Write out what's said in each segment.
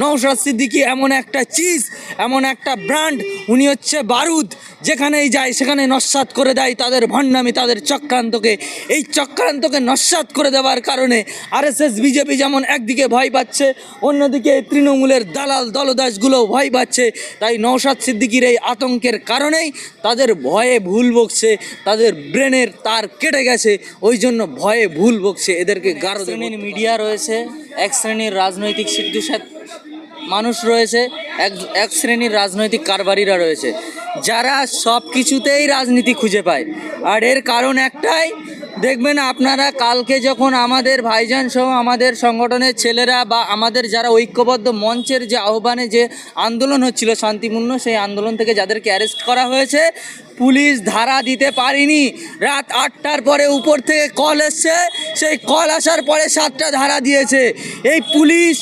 নৌশাদ সিদ্দিকি এমন একটা চিজ এমন একটা ব্র্যান্ড উনি হচ্ছে বারুদ। যেখানেই যায় সেখানে নস্বাত করে দেয় তাদের ভণ্ডামি তাদের চক্রান্তকে। এই চক্রান্তকে নস্বাত করে দেওয়ার কারণে আরএসএস বিজেপি যেমন একদিকে ভয় পাচ্ছে অন্যদিকে তৃণমূলের দালাল দলদাসগুলো ভয় পাচ্ছে। তাই নৌশাদ সিদ্দিকির এই আতঙ্কের কারণেই তাদের ভয়ে ভুল বকছে তাদের ব্রেনের তার কেটে গেছে ওই জন্য ভয়ে ভুল বকছে। এদেরকে শ্রেণির মিডিয়া রয়েছে এক শ্রেণির রাজনৈতিক সিদ্ধুসাত মানুষ রয়েছে, এক এক শ্রেণির রাজনৈতিক কারবারিরা রয়েছে। যারা সব কিছুতেই রাজনীতি খুঁজে পায়। আর এর কারণ একটাই, দেখবেন আপনারা কালকে যখন আমাদের ভাইজান সহ আমাদের সংগঠনের ছেলেরা বা আমাদের যারা ঐক্যবদ্ধ মঞ্চের যে আহ্বানে যে আন্দোলন হচ্ছিল শান্তিপূর্ণ, সেই আন্দোলন থেকে যাদেরকে অ্যারেস্ট করা হয়েছে পুলিশ ধারা দিতে পারিনি। রাত আটটার পরে উপর থেকে কল এসছে। সেই কল আসার পরে সাতটা ধারা দিয়েছে। এই পুলিশ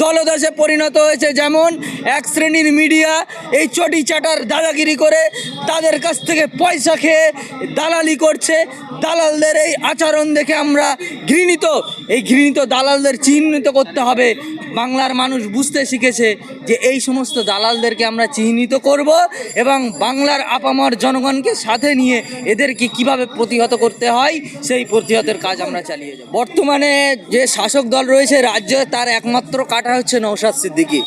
দলদাসে পরিণত হয়েছে যেমন এক শ্রেণির মিডিয়া এই চটি চাটার দাদাগিরি করে তাদের কাছ থেকে পয়সা খেয়ে দালালি করছে। দালালদের এই আচরণ দেখে আমরা ঘৃণিত। এই ঘৃণিত দালালদের চিহ্নিত করতে হবে। বাংলার মানুষ বুঝতে শিখেছে যে এই সমস্ত দালালদেরকে আমরা চিহ্নিত করব এবং বাংলার আপামর জনগণকে সাথে নিয়ে এদেরকে কীভাবে প্রতিহত করতে হয়, সেই প্রতিহতের কাজ আমরা চালিয়ে যাব। বর্তমানে যে শাসক দল রয়েছে রাজ্যে, তার একমাত্র কাটা হচ্ছে নৌশাদ সিদ্দিকি।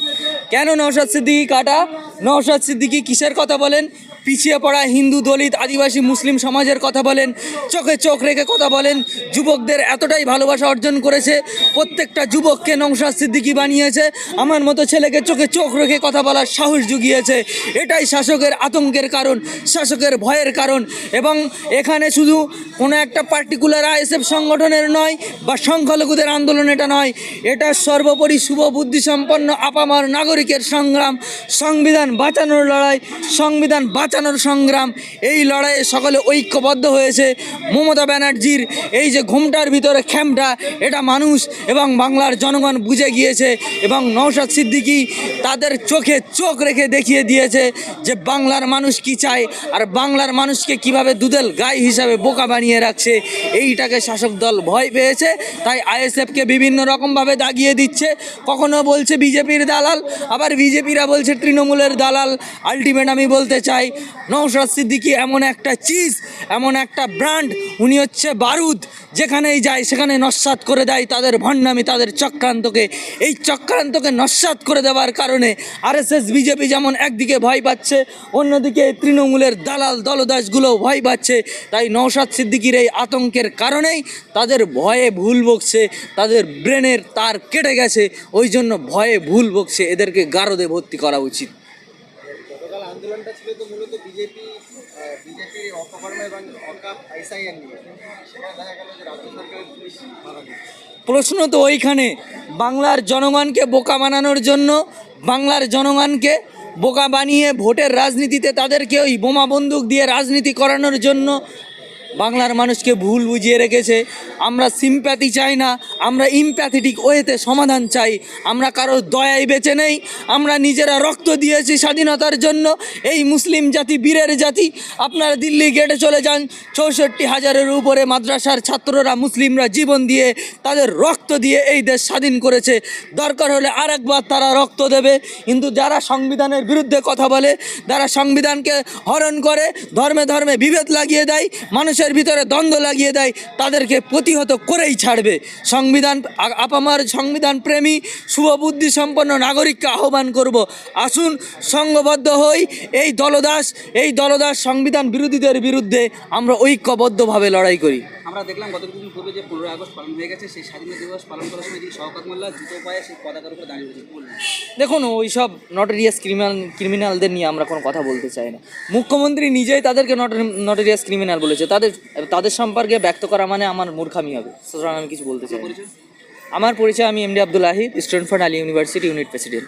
কেন নৌশাদ সিদ্দিকি কাটা? নৌশাদ সিদ্দিকী কিসের কথা বলেন? পিছিয়ে পড়া হিন্দু দলিত আদিবাসী মুসলিম সমাজের কথা বলেন, চোখে চোখ রেখে কথা বলেন, যুবকদের এতটাই ভালোবাসা অর্জন করেছে, প্রত্যেকটা যুবককে নৌশাদ সিদ্দিকি বানিয়েছে, আমার মতো ছেলেকে চোখে চোখ রেখে কথা বলার সাহস জুগিয়েছে, এটাই শাসকের আতঙ্কের কারণ, শাসকের ভয়ের কারণ, এবং এখানে শুধু কোনো একটা পার্টিকুলার আইএসএফ সংগঠনের নয়, বা সংখ্যালঘুদের আন্দোলন এটা নয়, এটা সর্বোপরি শুভ বুদ্ধিসম্পন্ন আপামার নাগরিকের সংগ্রাম, সংবিধান বাঁচানোর লড়াই, সংবিধান বাঁচানোর সংগ্রাম, এই লড়াইয়ে সকলে ঐক্যবদ্ধ হয়েছে। মমতা ব্যানার্জির এই যে ঘুমটার ভিতরে খ্যামটা এটা মানুষ এবং বাংলার জনগণ বুঝে গিয়েছে এবং নৌশাদ সিদ্দিকি তাদের চোখে চোখ রেখে দেখিয়ে দিয়েছে যে বাংলার মানুষ কি চায় আর বাংলার মানুষকে কীভাবে দুধেল গাই হিসাবে বোকা বানিয়ে রাখছে, এইটাকে শাসক দল ভয় পেয়েছে। তাই আইএসএফকে বিভিন্ন রকমভাবে দাগিয়ে দিচ্ছে। কখনো বলছে বিজেপির দালাল, আবার বিজেপিরা বলছে তৃণমূলের দালাল। আলটিমেট আমি বলতে চাই নৌশাদ সিদ্দিকি এমন একটা চিজ, এমন একটা ব্র্যান্ড, উনি হচ্ছে বারুদ। যেখানেই যায়, সেখানে নস্বাত করে দেয় তাদের ভণ্ডামি, তাদের চক্রান্তকে। এই চক্রান্তকে নস্বাত করে দেওয়ার কারণে আরএসএস, বিজেপি যেমন একদিকে ভয় পাচ্ছে, অন্যদিকে তৃণমূলের দালাল দলদাসগুলো ভয় পাচ্ছে। তাই নৌশাদ সিদ্দিকির এই আতঙ্কের কারণেই তাদের ভয়ে ভুল বকছে, তাদের ব্রেনের তার কেটে গেছে। ওই জন্য ভয়ে ভুল বকছে। এদেরকে গারদে ভর্তি করা উচিত। আন্দোলনটা ছিল তো মূলত বিজেপি বিজেপির অপকর্ম এবং অকাপ আইসাইএন নিয়ে। সেখানে দেখা গেল যে রাজ্য সরকারের পুলিশ দিচ্ছে প্রশ্ন তো ওইখানে, বাংলার জনগণকে বোকা বানানোর জন্য, বাংলার জনগণকে বোকা বানিয়ে ভোটের রাজনীতিতে তাদেরকে ওই বোমা বন্দুক দিয়ে রাজনীতি করানোর জন্য বাংলার মানুষকে ভুল বুঝিয়ে রেখেছে। আমরা সিম্প্যাথি চাই না, আমরা ইমপ্যাথেটিক ওয়েতে সমাধান চাই। আমরা কারোর দয়ায় বেঁচে নেই, আমরা নিজেরা রক্ত দিয়েছি স্বাধীনতার জন্য। এই মুসলিম জাতি, বীরের জাতি, আপনারা দিল্লি গেটে চলে যান, চৌষট্টি হাজারের উপরে মাদ্রাসার ছাত্ররা, মুসলিমরা জীবন দিয়ে তাদের রক্ত দিয়ে এই দেশ স্বাধীন করেছে। দরকার হলে আরেকবার তারা রক্ত দেবে। কিন্তু যারা সংবিধানের বিরুদ্ধে কথা বলে, যারা সংবিধানকে হরণ করে, ধর্মে ধর্মে বিভেদ লাগিয়ে দেয়, মানুষের ভিতরে দ্বন্দ্ব লাগিয়ে দেয়, তাদেরকে প্রতিহত করেই ছাড়বে। সংবিধান আপামার সংবিধান প্রেমী, শুভবুদ্ধি সম্পন্ন নাগরিককে আহ্বান করব। আসুন সংঘবদ্ধ হই, এই দলদাস এই দলদাস সংবিধান বিরোধীদের বিরুদ্ধে আমরা ঐক্যবদ্ধভাবে লড়াই করি। আমরা দেখলাম গত কিছুদিন পূর্বে যে পনেরোই আগস্ট পালন হয়ে গেছে সেই স্বাধীনতা দিবস পালন করার সময় যে শওকত মোল্লা জুতো পায়ে সেই পতাকার উপরে দাঁড়িয়ে রয়েছে। দেখুন ওই সব নটোরিয়াস ক্রিমিনাল ক্রিমিনালদের নিয়ে আমরা কোনো কথা বলতে চাই না। মুখ্যমন্ত্রী নিজেই তাদেরকে নটোরিয়াস ক্রিমিনাল বলেছে। তাদের তাদের সম্পর্কে ব্যক্ত করা মানে আমার মূর্খামি হবে। সুতরাং আমি কিছু বলতে চাই আমার পরিচয় আমি MD Abdul Ahid student for Ali university unit president